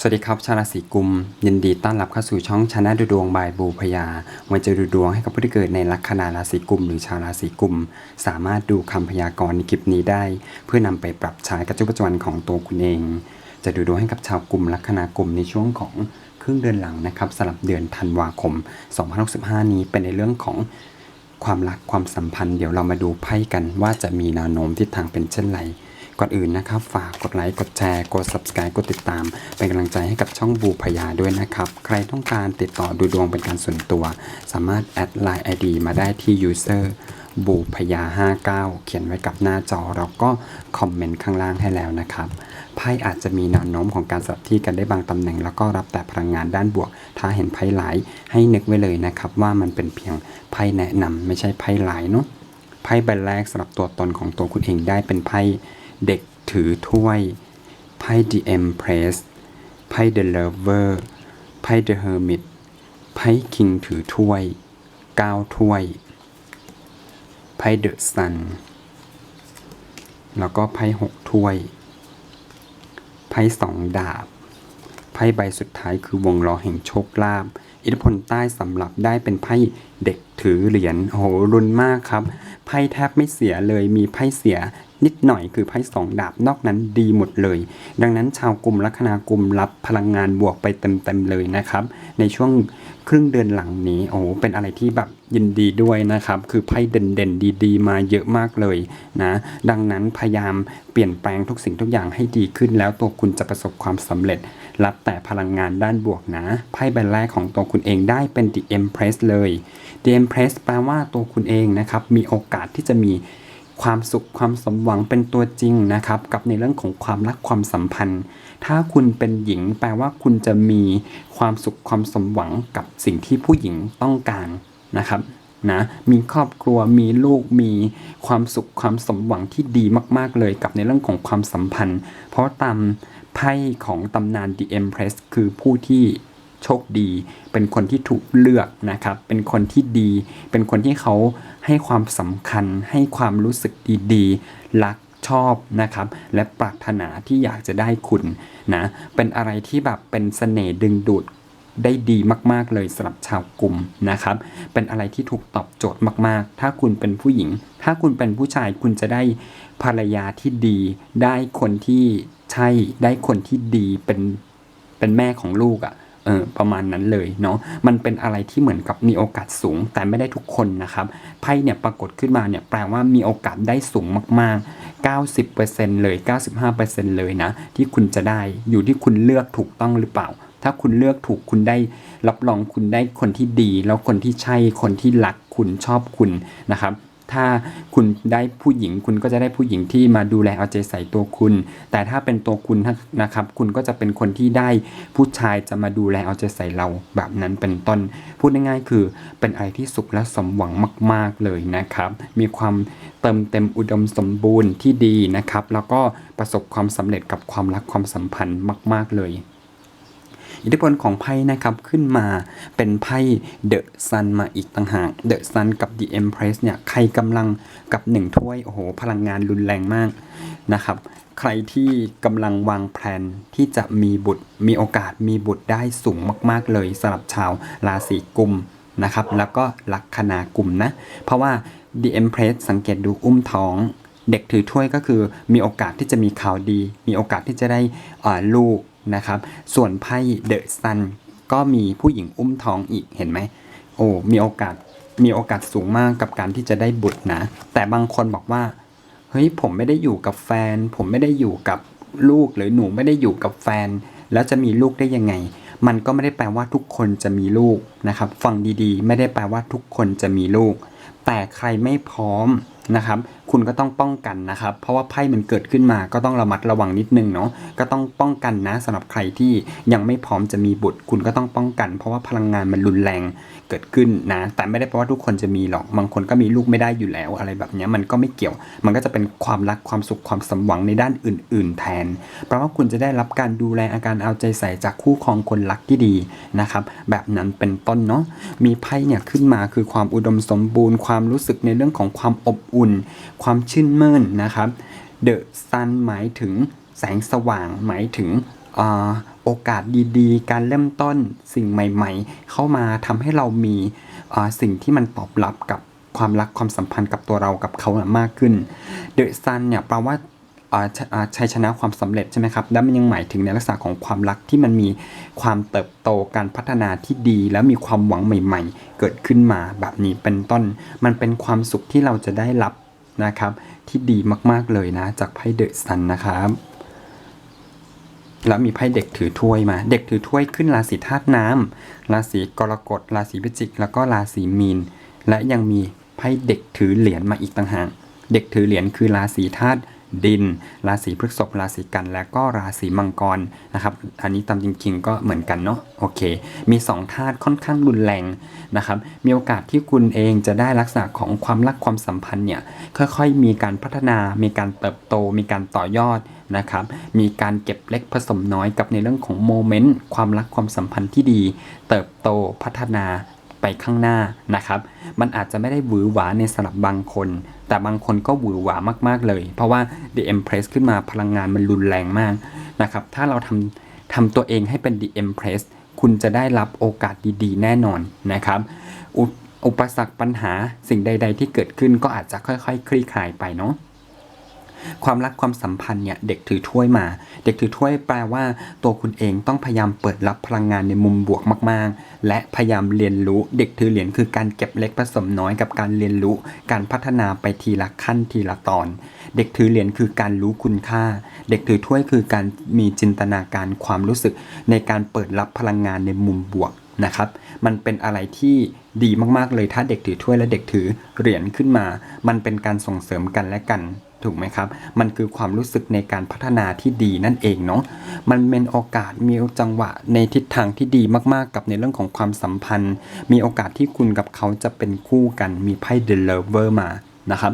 สวัสดีครับ ชาวราศีกุม ยินดีต้อนรับเข้าสู่ช่องชนะดูดวงบายบูพยาวันจะดูดวงให้กับผู้ที่เกิดในลัคนาราศีกุม หรือชาวราศีกุม สามารถดูคำพยากรณ์ในคลิปนี้ได้ เพื่อนำไปปรับใช้กับชีวิตประจำวันของตัวคุณเอง จะดูดวงให้กับชาวกลุ่มลัคนากลุ่มในช่วงของครึ่งเดือนหลังนะครับสำหรับเดือนธันวาคม 2065 นี้เป็นในเรื่องของความรักความสัมพันธ์เดี๋ยวเรามาดูไพ่กันว่าจะมีแนวโน้มทิศทางเป็นเช่นไร ก่อนอื่นนะครับ ฝากกดไลค์ กดแชร์ กด subscribe กดติดตาม เป็นกำลังใจให้กับช่องบูพยาด้วยนะครับ ใครต้องการติดต่อดูดวงเป็นการส่วนตัว สามารถแอดไลน์ ID มาได้ที่ user บูพยา 59 เขียนไว้กับหน้าจอ แล้วก็คอมเมนต์ข้างล่างให้แล้วนะครับไพ่อาจจะมีแนวโน้มของการสลับที่กันได้บางตำแหน่ง แล้วก็รับแต่พลังงานด้านบวก ถ้าเห็นไพ่หลายให้นึกไว้เลยนะครับ ว่ามันเป็นเพียงไพ่แนะนำไม่ใช่ไพ่หลายเนาะไพ่ใบแรกสำหรับตัวตนของตัวคุณเองได้เป็นไพ่ เด็กถือถ้วย ไพ่ The Empress ไพ่ The Lover ไพ่ The Hermit ไพ่ King ถือถ้วย 9 ถ้วย ไพ่ The Sun แล้วก็ไพ่ 6 ถ้วย ไพ่สองดาบ ไพ่ใบสุดท้ายคือวงล้อแห่งโชคลาภอิทธิพลใต้สำหรับได้เป็นไพ่เด็กถือเหรียญโหรุนมากครับ ไพ่แทบไม่เสียเลยมีไพ่เสีย นิดหน่อยคือไพ่สองดาบนอกนั้นดีหมดเลย ดังนั้นชาวกลุ่มลัคนากลุ่มรับพลังงานบวกไปเต็มๆเลยนะครับ ในช่วงครึ่งเดือนหลังนี้โอ้โหเป็นอะไรที่แบบยินดีด้วยนะครับ คือไพ่เด่นๆ ดีๆ มาเยอะมากเลยนะ ดังนั้นพยายามเปลี่ยนแปลงทุกสิ่งทุกอย่างให้ดีขึ้น แล้วตัวคุณจะประสบความสำเร็จ รับแต่พลังงานด้านบวกนะ ไพ่ใบแรกของตัวคุณเองได้เป็น The Empress เลย The Empress แปลว่าตัวคุณเองนะครับ มีโอกาสที่จะมี ความสุขความสมหวังเป็นตัวจริงนะครับ กับในเรื่องของความรักความสัมพันธ์ ถ้าคุณเป็นหญิงแปลว่าคุณจะมีความสุขความสมหวังกับสิ่งที่ผู้หญิงต้องการนะครับนะมีครอบครัวมีลูกมีความสุขความสมหวังที่ดีมาก ๆ เลยกับในเรื่องของความสัมพันธ์ เพราะตามไพ่ของตำนาน The Empress คือผู้ที่ โชคดี เป็นคนที่ถูกเลือกนะครับ เป็นคนที่ดี เป็นคนที่เขาให้ความสำคัญ ให้ความรู้สึกดีๆ รักชอบนะครับ และปรารถนาที่อยากจะได้คุณนะ เป็นอะไรที่แบบเป็นเสน่ห์ดึงดูดได้ดีมาก ๆ เลยสำหรับชาวกลุ่มนะครับ เป็นอะไรที่ถูกตอบโจทย์มาก ๆ ถ้าคุณเป็นผู้หญิง ถ้าคุณเป็นผู้ชายคุณจะได้ภรรยาที่ดี ได้คนที่ใช่ ได้คนที่ดีเป็นเป็นแม่ของลูกอะ่ะ ออประมาณนั้นเลยเนาะมันเป็นอะไรที่เหมือนกับมีโอกาสสูง แต่ไม่ได้ทุกคนนะครับไพ่เนี่ยปรากฏขึ้นมาเนี่ยแปลว่ามีโอกาสได้สูงมากๆ 90%เลย 95%เลยนะ ที่คุณจะได้อยู่ที่คุณเลือกถูกต้องหรือเปล่า ถ้าคุณเลือกถูกคุณได้รับรองคุณได้คนที่ดี แล้วคนที่ใช่คนที่รักคุณชอบคุณนะครับ ถ้าคุณได้ผู้หญิงคุณก็จะได้ผู้หญิงที่มาดูแลเอาใจใส่ตัวคุณ แต่ถ้าเป็นตัวคุณนะครับ คุณก็จะเป็นคนที่ได้ผู้ชายจะมาดูแลเอาใจใส่เราแบบนั้นเป็นต้น พูดง่ายๆ คือเป็นอะไรที่สุขและสมหวังมาก ๆเลยนะครับ มีความเติมเต็มอุดมสมบูรณ์ที่ดีนะครับ แล้วก็ประสบความสำเร็จกับความรักความสัมพันธ์มาก ๆเลย อิทธิพลของไพ่นะครับขึ้นมาเป็นไพ่เดอะซันมาอีกต่างหากเดอะซันกับ The Empress เนี่ยใครกำลังกับหนึ่งถ้วยโอ้โหพลังงานรุนแรงมากนะครับใครที่กำลังวางแผนที่จะมีบุตรมีโอกาสมีบุตรได้สูงมาก ๆ เลยสำหรับชาวราศีกุมนะครับ แล้วก็ลัคนากุมนะ เพราะว่า The Empress สังเกตดูอุ้มท้อง เด็กถือถ้วยก็คือมีโอกาสที่จะมีข่าวดี มีโอกาสที่จะได้ลูก นะครับ ส่วนไพ่เดอะซันก็มีผู้หญิงอุ้มท้องอีกเห็นไหมโอ้มีโอกาสมีโอกาสสูงมากกับการที่จะได้บุตรนะ แต่บางคนบอกว่าเฮ้ยผมไม่ได้อยู่กับแฟน ผมไม่ได้อยู่กับลูกหรือหนูไม่ได้อยู่กับแฟน แล้วจะมีลูกได้ยังไง มันก็ไม่ได้แปลว่าทุกคนจะมีลูกนะครับ ฟังดีๆ ไม่ได้แปลว่าทุกคนจะมีลูก แต่ใครไม่พร้อมนะครับ คุณก็ต้องป้องกันนะครับ เพราะว่าไพ่มันเกิดขึ้นมาก็ต้องระมัดระวังนิดนึงเนาะก็ต้องป้องกันนะสำหรับใครที่ยังไม่พร้อมจะมีบุตร คุณก็ต้องป้องกัน เพราะว่าพลังงานมันรุนแรงเกิดขึ้นนะ แต่ไม่ได้แปลว่าทุกคนจะมีหรอกบางคนก็มีลูกไม่ได้อยู่แล้วอะไรแบบนี้มันก็ไม่เกี่ยว มันก็จะเป็นความรักความสุขความสมหวังในด้านอื่น ๆ แทนเพราะว่าคุณจะได้รับการดูแลอาการเอาใจใส่จากคู่ครองคนรักที่ดีนะครับ แบบนั้นเป็นต้นเนาะมีไพ่เนี่ยขึ้นมาคือความอุดมสมบูรณ์ ความรู้สึกในเรื่องของความอบอุ่นความชื่นมื่นนะครับเดอะซันหมายถึงแสงสว่างหมายถึงอโอกาสดีๆ การเริ่มต้นสิ่งใหม่ๆ เข้ามาทำให้เรามีสิ่งที่มันตอบรับกับความรักความสัมพันธ์กับตัวเรากับเขาน่ะมากขึ้นเดอะซันเนี่ยแปลว่าชัยชนะความสำเร็จใช่ไหมครับ แล้วมันยังหมายถึงในลักษณะของความรักที่มันมีความเติบโตการพัฒนาที่ดี แล้วมีความหวังใหม่ ๆ เกิดขึ้นมาแบบนี้เป็นต้น มันเป็นความสุขที่เราจะได้รับ นะครับ ที่ดีมากๆเลยนะ จากไพ่เดอะซันนะครับแล้วมีไพ่เด็กถือถ้วยมา เด็กถือถ้วยขึ้นราศีธาตุน้ำราศีกรกฎ ราศีพิจิก แล้วก็ราศีมีน และยังมีไพ่เด็กถือเหรียญมาอีกต่างหาก เด็กถือเหรียญคือราศีธาตุ ดิน ราศีพฤษภราศีกัน และก็ราศีมังกรนะครับ อันนี้ตามจริงๆก็เหมือนกันเนาะโอเค มีสองธาตุค่อนข้างรุนแรงนะครับ มีโอกาสที่คุณเองจะได้ลักษณะของความรักความสัมพันธ์เนี่ยค่อยๆ มีการพัฒนา มีการเติบโต มีการต่อยอดนะครับ มีการเก็บเล็กผสมน้อยกับในเรื่องของโมเมนต์ความรักความสัมพันธ์ที่ดี เติบโตพัฒนา ไปข้างหน้านะครับ มันอาจจะไม่ได้หวือหวาในสำหรับบางคน แต่บางคนก็หวือหวามากๆเลย เพราะว่า The Empress ขึ้นมาพลังงานมันรุนแรงมากนะครับ ถ้าเราทำทำตัวเองให้เป็น The Empress คุณจะได้รับโอกาสดีๆ แน่นอนนะครับอุอุปสรรคปัญหาสิ่งใด ๆ ที่เกิดขึ้นก็อาจจะค่อยๆ คลี่คลายไปเนาะ ความรักความสัมพันธ์เนี่ยเด็กถือถ้วยมา เด็กถือถ้วยแปลว่า ตัวคุณเองต้องพยายามเปิดรับพลังงานในมุมบวกมาก ๆ และพยายามเรียนรู้เด็กถือเหรียญคือการเก็บเล็กผสมน้อยกับการเรียนรู้ การพัฒนาไปทีละขั้นทีละตอน เด็กถือเหรียญคือการรู้คุณค่า เด็กถือถ้วยคือการมีจินตนาการความรู้สึก ในการเปิดรับพลังงานในมุมบวกนะครับ มันเป็นอะไรที่ ดีมากๆเลยถ้าเด็กถือถ้วยและเด็กถือเหรียญขึ้นมา มันเป็นการส่งเสริมกันและกันถูกไหมครับ มันคือความรู้สึกในการพัฒนาที่ดีนั่นเองเนาะ มันเป็นโอกาสมีจังหวะในทิศทางที่ดีมากๆ กับในเรื่องของความสัมพันธ์ มีโอกาสที่คุณกับเขาจะเป็นคู่กันมีไพ่ The Lover มานะครับ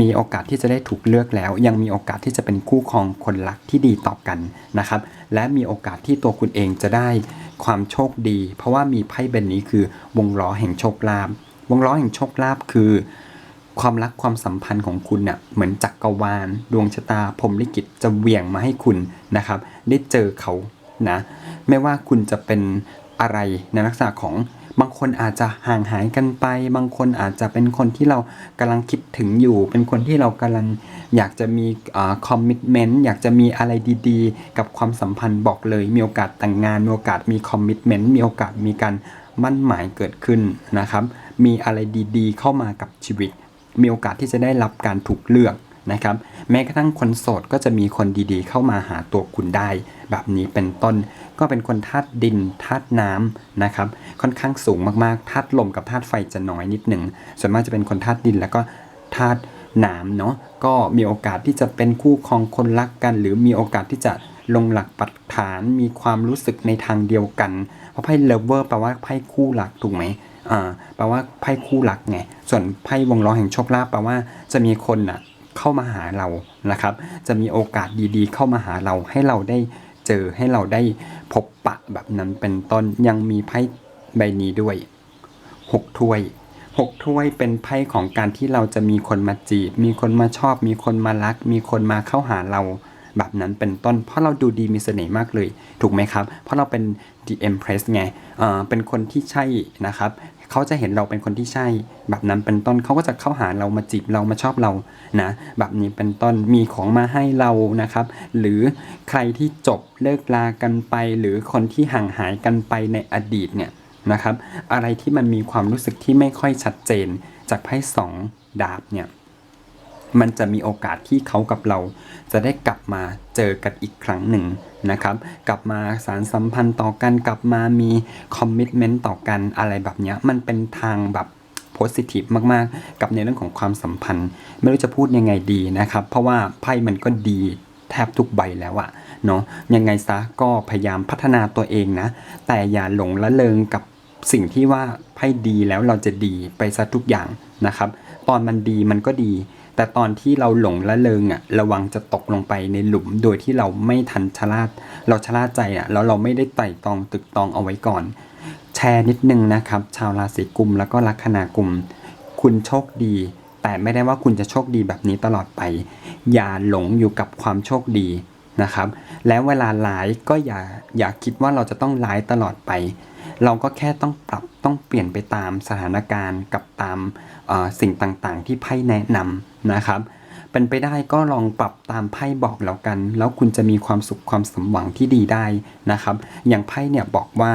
มีโอกาสที่จะได้ถูกเลือกแล้ว ยังมีโอกาสที่จะเป็นคู่ครองคนรักที่ดีต่อกันนะครับ และมีโอกาสที่ตัวคุณเองจะได้ ความโชคดี เพราะว่ามีไพ่ใบนี้คือวงล้อแห่งโชคลาภวงล้อแห่งโชคลาภคือ ความรักความสัมพันธ์ของคุณเนี่ยเหมือนจักกรวาล ดวงชะตาพรมลิขิตจะเวี่ยงมาให้คุณนะครับ ได้เจอเขานะ ไม่ว่าคุณจะเป็นอะไรในลักษณะของ บางคนอาจจะห่างหายกันไป บางคนอาจจะเป็นคนที่เรากำลังคิดถึงอยู่ เป็นคนที่เรากำลังอยากจะมีคอมมิชเมนต์อยากจะมีอะไรดี ๆ กับความสัมพันธ์บอกเลย มีโอกาสแต่งงาน มีโอกาสมีคอมมิชเมนต์มีโอกาสมีการมั่นหมายเกิดขึ้นนะครับ มีอะไรดีๆ เข้ามากับชีวิต มีโอกาสที่จะได้รับการถูกเลือก นะครับ แม้กระทั่งคนโสดก็จะมีคนดีๆ เข้ามาหาตัวคุณได้ แบบนี้เป็นต้น ก็เป็นคนธาตุดินธาตุน้ำนะครับ ค่อนข้างสูงมากๆธาตุลมกับธาตุไฟจะน้อยนิดหนึ่งส่วนมากจะเป็นคนธาตุดินแล้วก็ธาตุน้ำเนาะก็มีโอกาสที่จะเป็นคู่ครองคนรักกัน หรือมีโอกาสที่จะลงหลักปักฐานมีความรู้สึกในทางเดียวกัน เพราะไพ่เลเวอร์แปลว่าไพ่คู่รักถูกไหมอ่าแปลว่าไพ่คู่รักไงส่วนไพ่วงล้อแห่งโชคลาภแปลว่าจะมีคนน่ะ เข้ามาหาเรานะครับ จะมีโอกาสดีๆ เข้ามาหาเราให้เราได้เจอให้เราได้พบปะแบบนั้นเป็นต้นยังมีไพ่ใบนี้ด้วยหกถ้วยหกถ้วยเป็นไพ่ของการที่เราจะมีคนมาจีบ มีคนมาชอบ มีคนมารัก มีคนมาเข้าหาเราแบบนั้นเป็นต้น เพราะเราดูดีมีเสน่ห์มากเลย ถูกไหมครับ เพราะเราเป็น The Empress ไงเออเป็นคนที่ใช่นะครับ เขาจะเห็นเราเป็นคนที่ใช่ แบบนั้นเป็นต้นเขาก็จะเข้าหาเรามาจีบเรามาชอบเรานะ แบบนี้เป็นต้นมีของมาให้เรานะครับ หรือใครที่จบเลิกลากันไป หรือคนที่ห่างหายกันไปในอดีตเนี่ยนะครับ อะไรที่มันมีความรู้สึกที่ไม่ค่อยชัดเจนจากไพ่สองดาบเนี่ย มันจะมีโอกาสที่เขากับเรา จะได้กลับมาเจอกันอีกครั้งหนึ่งนะครับ กลับมาสารสัมพันธ์ต่อกัน กลับมามีคอมมิชเมนต์ต่อกันอะไรแบบเนี้ยมันเป็นทางแบบโพสิทีฟมากๆ กับในเรื่องของความสัมพันธ์ ไม่รู้จะพูดยังไงดีนะครับ เพราะว่าไพ่มันก็ดีแทบทุกใบแล้วอะเนาะยังไงซะก็พยายามพัฒนาตัวเองนะ แต่อย่าหลงละเลงกับสิ่งที่ว่าไพ่ดีแล้วเราจะดีไปซะทุกอย่างนะครับ ตอนมันดีมันก็ดี แต่ตอนที่เราหลงละเลงอะระวังจะตกลงไปในหลุมโดยที่เราไม่ทันชะล่าเราชะล่าใจอะแล้วเราไม่ได้ไต่ตองตึกตองเอาไว้ก่อน แชร์นิดนึงนะครับ ชาวราศีกุมแล้วก็ลัคนากุม คุณโชคดี แต่ไม่ได้ว่าคุณจะโชคดีแบบนี้ตลอดไป อย่าหลงอยู่กับความโชคดีนะครับ แล้วเวลาไลฟ์ก็อย่าอย่าคิดว่าเราจะต้องไลฟ์ตลอดไป เราก็แค่ต้องปรับต้องเปลี่ยนไปตามสถานการณ์กับตาม สิ่งต่างๆ ที่ไพ่แนะนำนะครับ เป็นไปได้ก็ลองปรับตามไพ่บอกแล้วกัน แล้วคุณจะมีความสุขความสมหวังที่ดีได้นะครับ อย่างไพ่เนี่ยบอกว่า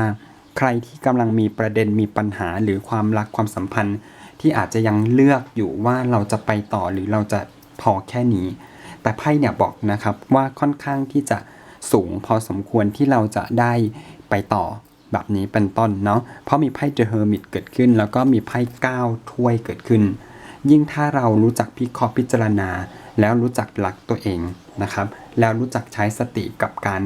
ใครที่กำลังมีประเด็นมีปัญหาหรือความรักความสัมพันธ์ ที่อาจจะยังเลือกอยู่ว่าเราจะไปต่อหรือเราจะพอแค่นี้ แต่ไพ่เนี่ยบอกนะครับว่าค่อนข้างที่จะสูงพอสมควรที่เราจะได้ไปต่อ แบบนี้เป็นต้นเนาะ เพราะมีไพ่ The Hermit เกิดขึ้น แล้วก็มีไพ่9ถ้วยเกิดขึ้น ยิ่งถ้าเรารู้จักพิเคราะห์พิจารณา แล้วรู้จักรักตัวเองนะครับ แล้วรู้จักใช้สติกับการ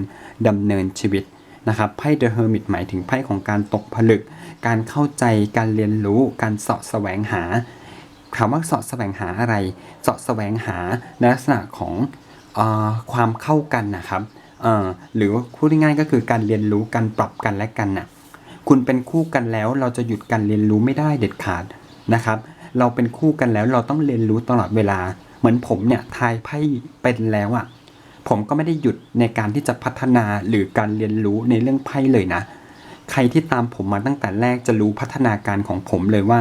ดำเนินชีวิตนะครับไพ่ The Hermit หมายถึงไพ่ของการตกผลึก การเข้าใจการเรียนรู้การเสาะแสวงหาถามว่าเสาะแสวงหาอะไรเสาะแสวงหาในลักษณะของออความเข้ากันนะครับ หรือว่าพูดง่ายๆก็คือการเรียนรู้การปรับกันและกันน่ะคุณเป็นคู่กันแล้วเราจะหยุดการเรียนรู้ไม่ได้เด็ดขาดนะครับ เราเป็นคู่กันแล้วเราต้องเรียนรู้ตลอดเวลา เหมือนผมเนี่ยทายไพ่เป็นแล้วอะ่ะผมก็ไม่ได้หยุดในการที่จะพัฒนาหรือการเรียนรู้ในเรื่องไพ่เลยนะ ใครที่ตามผมมาตั้งแต่แรกจะรู้พัฒนาการของผมเลยว่า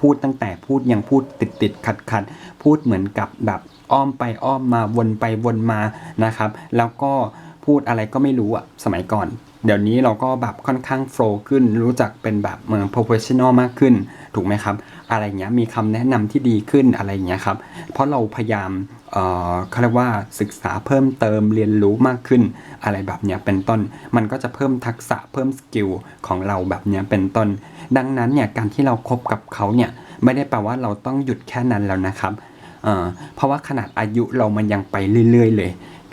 พูดตั้งแต่พูดยังพูดติดติดขัดขัดๆพูดเหมือนกับแบบอ้อมไปอ้อมมาวนไปวนมานะครับ แล้วก็ พูดอะไรก็ไม่รู้อะสมัยก่อน เดี๋ยวนี้เราก็แบบค่อนข้างโฟล์ขึ้น รู้จักเป็นแบบเหมือน professional มากขึ้น ถูกไหมครับ อะไรเงี้ยมีคำแนะนำที่ดีขึ้นอะไรเงี้ยครับ เพราะเราพยายามเอ่อเขาเรียกว่าศึกษาเพิ่มเติมเรียนรู้มากขึ้น อะไรแบบเนี้ยเป็นต้นมันก็จะเพิ่มทักษะเพิ่มสกิลของเราแบบเนี้ยเป็นต้น ดังนั้นเนี่ยการที่เราคบกับเขาเนี่ยไม่ได้แปลว่าเราต้องหยุดแค่นั้นแล้วนะครับเอ่อเพราะว่าขนาดอายุเรามันยังไปเรื่อย ๆ เลย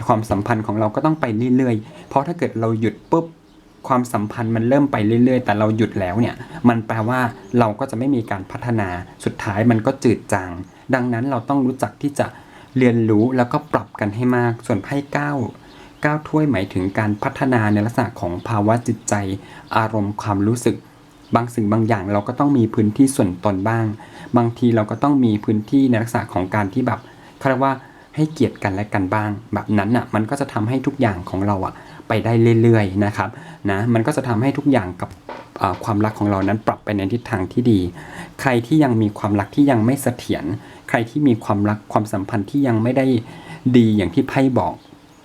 ความสัมพันธ์ของเราก็ต้องไปเรื่อยๆ เพราะถ้าเกิดเราหยุดปุ๊บความสัมพันธ์มันเริ่มไปเรื่อยๆ แต่เราหยุดแล้วเนี่ย มันแปลว่าเราก็จะไม่มีการพัฒนา สุดท้ายมันก็จืดจาง ดังนั้นเราต้องรู้จักที่จะเรียนรู้แล้วก็ปรับกันให้มาก ส่วนไพ่เก้าเก้าถ้วยหมายถึงการพัฒนาในลักษณะของภาวะจิตใจ อารมณ์ความรู้สึก บางสิ่งบางอย่างเราก็ต้องมีพื้นที่ส่วนตนบ้าง บางทีเราก็ต้องมีพื้นที่ในลักษณะของการที่แบบเขาเรียกว่า ให้เกียรติกันและกันบ้าง แบบนั้นอะมันก็จะทำให้ทุกอย่างของเราอะไปได้เรื่อยๆนะครับนะมันก็จะทำให้ทุกอย่างกับความรักของเรานั้นปรับไปในทิศทางที่ดี ใครที่ยังมีความรักที่ยังไม่เสถียรใครที่มีความรักความสัมพันธ์ที่ยังไม่ได้ดีอย่างที่ไพ่บอก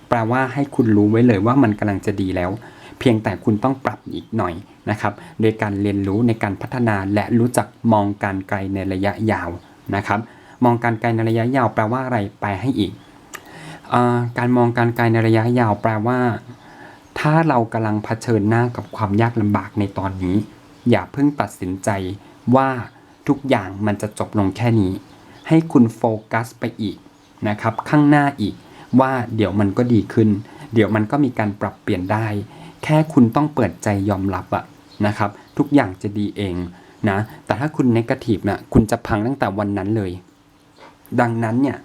แปลว่าให้คุณรู้ไว้เลยว่ามันกำลังจะดีแล้ว เพียงแต่คุณต้องปรับอีกหน่อยนะครับโดยการเรียนรู้ในการพัฒนาและรู้จักมองการไกลในระยะยาวนะครับ มองการไกลในระยะยาวแปลว่าอะไรแปลให้อีกอการมองการไกลในระยะยาวแปลว่า ถ้าเรากำลังเผชิญหน้ากับความยากลำบากในตอนนี้ อย่าเพิ่งตัดสินใจว่าทุกอย่างมันจะจบลงแค่นี้ ให้คุณโฟกัสไปอีกนะครับข้างหน้าอีกว่าเดี๋ยวมันก็ดีขึ้น เดี๋ยวมันก็มีการปรับเปลี่ยนได้ แค่คุณต้องเปิดใจยอมรับอะนะครับ ทุกอย่างจะดีเองนะแต่ถ้าคุณเนกาทีฟนะคุณจะพังตั้งแต่วันนั้นเลย ดังนั้นเนี่ย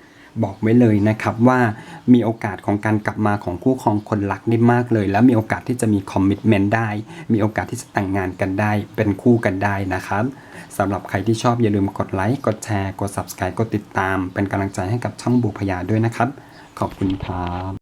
บอกไว้เลยนะครับว่ามีโอกาสของการกลับมาของคู่ครองคนรักได้มากเลย และมีโอกาสที่จะมีคอมมิชเมนต์ได้ มีโอกาสที่จะแต่งงานกันได้ เป็นคู่กันได้นะครับสำหรับใครที่ชอบอย่าลืมกดไลค์กดแชร์กด subscribe กดติดตาม เป็นกำลังใจให้กับช่องบุพยาด้วยนะครับ ขอบคุณครับ